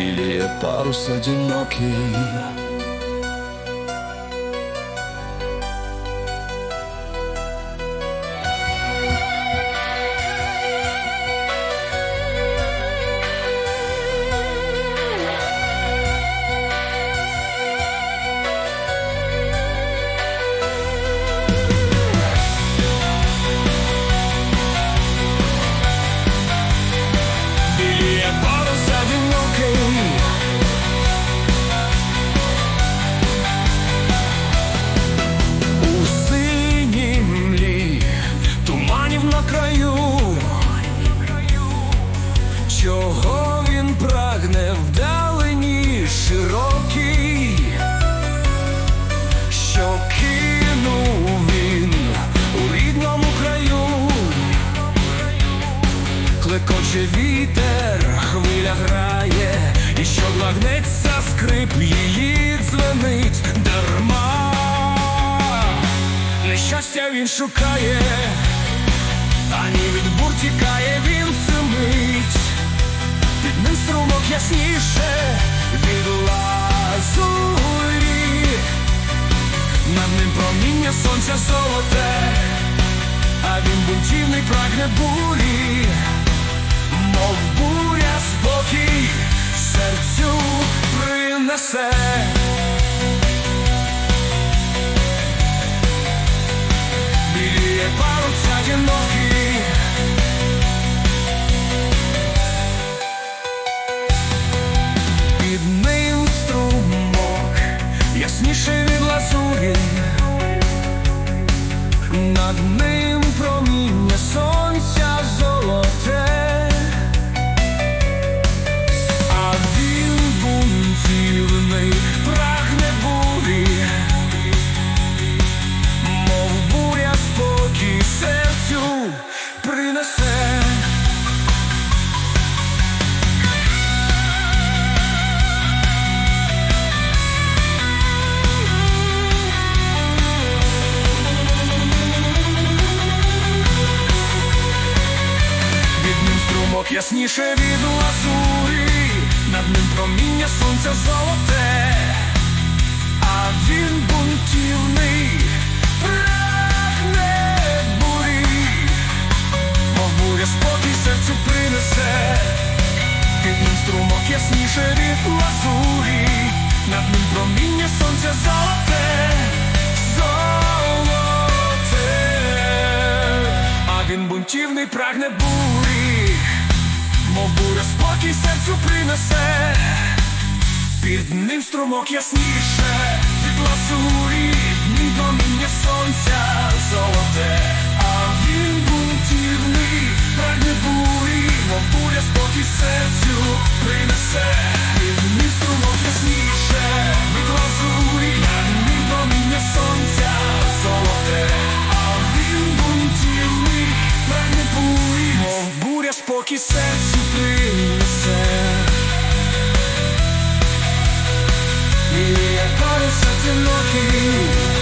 Біліє парус одинокий краю, чого він прагне вдалині широкий, що кинув він у рідному краю, клекоче вітер, хвиля грає, і що гнеться скрип її дзвенить дарма. Нещастя він шукає, ясніше від лазурі, над ним проміння сонця золоте, а він бунтівний прагне бурі, мов буря спокій серцю принесе. Ним струмок ясніше від лазурі, над ним проміння сонця золоте, струмок ясніше від лазурі, над ним проміння сонця золоте, золоте, а він бунтівний прагне бурі, мов буря спокій серцю принесе. Під ним струмок ясніше від лазурі, днім проміння сонця золоте, буря спокій серцю принесе. Біліє парус одинокий